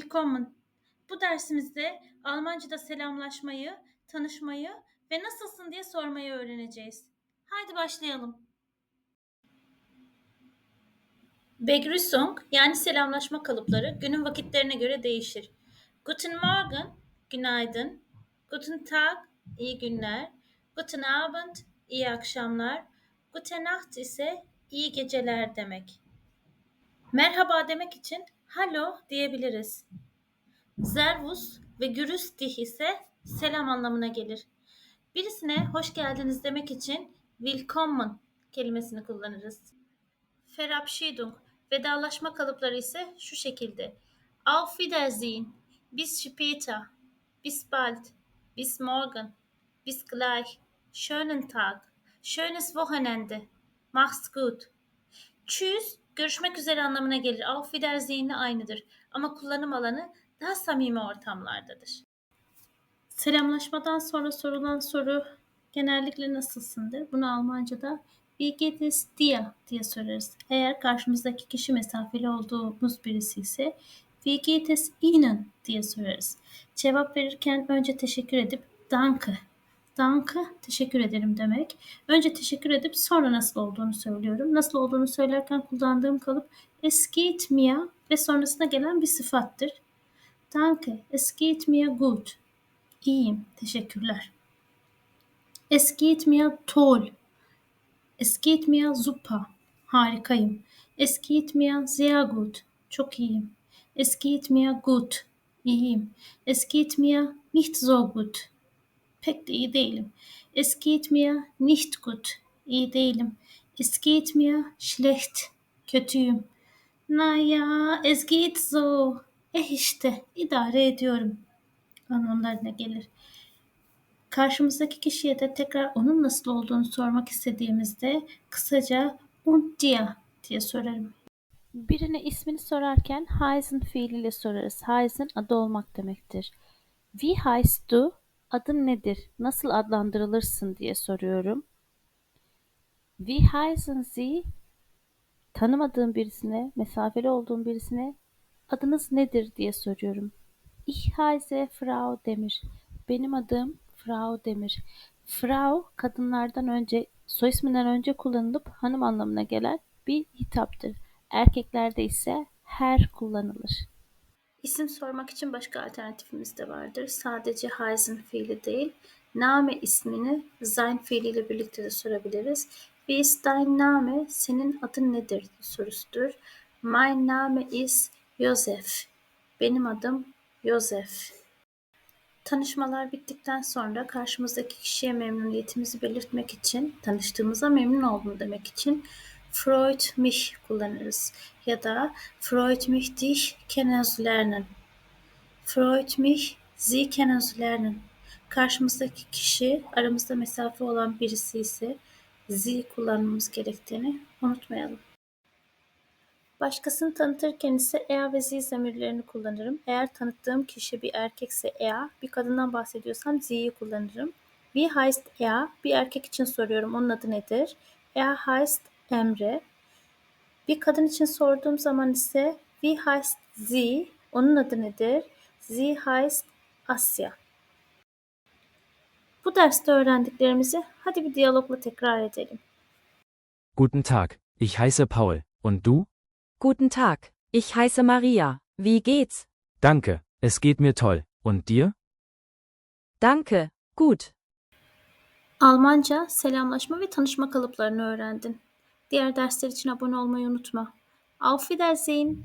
Willkommen. Bu dersimizde Almanca'da selamlaşmayı, tanışmayı ve nasılsın diye sormayı öğreneceğiz. Haydi başlayalım. Begrüßung yani selamlaşma kalıpları günün vakitlerine göre değişir. Guten Morgen, günaydın. Guten Tag, iyi günler. Guten Abend, iyi akşamlar. Gute Nacht ise iyi geceler demek. Merhaba demek için hallo diyebiliriz. Servus ve grüß dich ise selam anlamına gelir. Birisine hoş geldiniz demek için willkommen kelimesini kullanırız. Verabschiedung vedalaşma kalıpları ise şu şekilde. Auf Wiedersehen, bis später, bis bald, bis morgen, bis gleich, schönen Tag, schönes Wochenende, mach's gut. Tschüss, görüşmek üzere anlamına gelir. Auf Wiedersehen'le aynıdır. Ama kullanım alanı daha samimi ortamlardadır. Selamlaşmadan sonra sorulan soru genellikle nasılsındır? Bunu Almanca'da Wie geht es dir diye sorarız. Eğer karşımızdaki kişi mesafeli olduğumuz birisi ise Wie geht es Ihnen diye sorarız. Cevap verirken önce teşekkür edip Danke Danke, teşekkür ederim demek. Önce teşekkür edip sonra nasıl olduğunu söylüyorum. Nasıl olduğunu söylerken kullandığım kalıp es geht mir ve sonrasına gelen bir sıfattır. Danke, es geht mir gut. İyiyim, teşekkürler. Es geht mir toll. Es geht mir super. Harikayım. Es geht mir sehr gut. Çok iyiyim. Es geht mir gut. İyiyim. Es geht mir nicht so gut. Pek de iyi değilim. Es geht mir nicht gut. İyi değilim. Es geht mir schlecht. Kötüyüm. Na ya, es geht so. Eh işte, idare ediyorum. Anlamlarına gelir. Karşımızdaki kişiye de tekrar onun nasıl olduğunu sormak istediğimizde kısaca und dir diye sorarım. Birine ismini sorarken heißen fiiliyle sorarız. Heißen adı olmak demektir. Wie heißt du? Adın nedir? Nasıl adlandırılırsın diye soruyorum. Wie heißen Sie? Tanımadığım birisine, mesafeli olduğum birisine adınız nedir diye soruyorum. Ich heiße Frau Demir. Benim adım Frau Demir. Frau kadınlardan önce, soy isminden önce kullanılıp hanım anlamına gelen bir hitaptır. Erkeklerde ise her kullanılır. İsim sormak için başka alternatifimiz de vardır. Sadece heißen fiili değil, Name ismini sein fiiliyle birlikte de sorabiliriz. Wie ist dein Name? Senin adın nedir? sorusudur. Mein Name ist Josef. Benim adım Josef. Tanışmalar bittikten sonra karşımızdaki kişiye memnuniyetimizi belirtmek için, tanıştığımıza memnun oldum demek için freut mich kullanırız. Ya da freut mich dich kennenzulernen. Freut mich Sie kennenzulernen. Karşımızdaki kişi aramızda mesafe olan birisi ise Sie kullanmamız gerektiğini unutmayalım. Başkasını tanıtırken ise er ve sie zamirlerini kullanırım. Eğer tanıttığım kişi bir erkekse er, bir kadından bahsediyorsam sie'yi kullanırım. Wie heißt er? Bir erkek için soruyorum. Onun adı nedir? Er heißt Emre. Bir kadın için sorduğum zaman ise Wie heißt sie? Onun adı nedir? Sie heißt Asya. Bu derste öğrendiklerimizi hadi bir diyalogla tekrar edelim. Guten Tag, ich heiße Paul. Und du? Guten Tag, ich heiße Maria. Wie geht's? Danke, es geht mir toll. Und dir? Danke, gut. Almanca, selamlaşma ve tanışma kalıplarını öğrendin. Diğer dersler için abone olmayı unutma. Auf Wiedersehen.